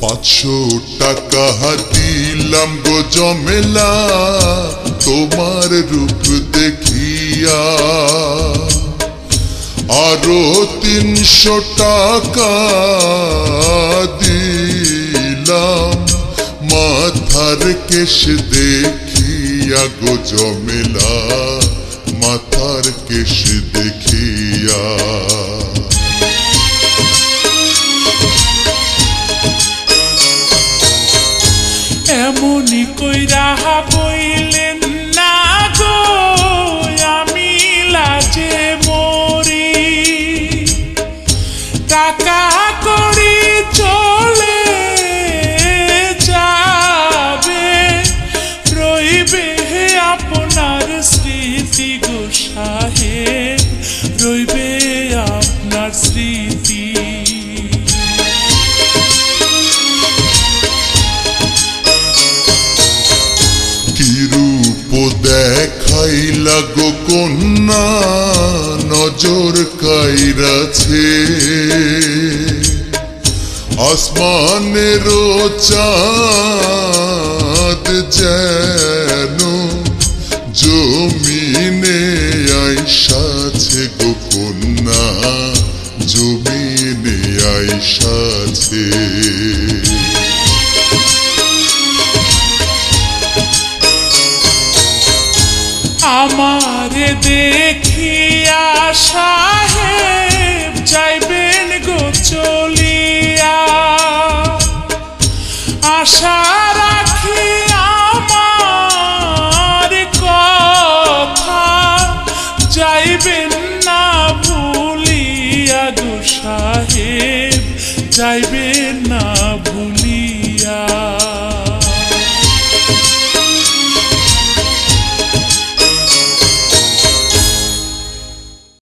পাঁচশো টাকা দিলাম গো জমেলা তোমার রূপ দেখিয়া। আরও তিনশো টাকা দিলাম, মাথার কেশ দেখিয়া গো জমেলা মাথার কেশ দেখিয়া এমনই কইরা বইলেন, না গো, আমি লাজে মরি। টাকা করি চলে যাবে, রইবে আপনার স্মৃতি গো সাহেব রইবে আপনার স্মৃতি দেখাইলা গো কন্যা নজর কাইরাছে। আসমানের চাঁদ যেন জমিনে আইসাছে গো কন্যা জমিনে আইসাছে। আমারে দেখিয়া সাহেব যাইবেন গো চলিয়া। আশা রাখি আমার কথা যাইবেন না ভুলিয়া গো সাহেব যাইবেন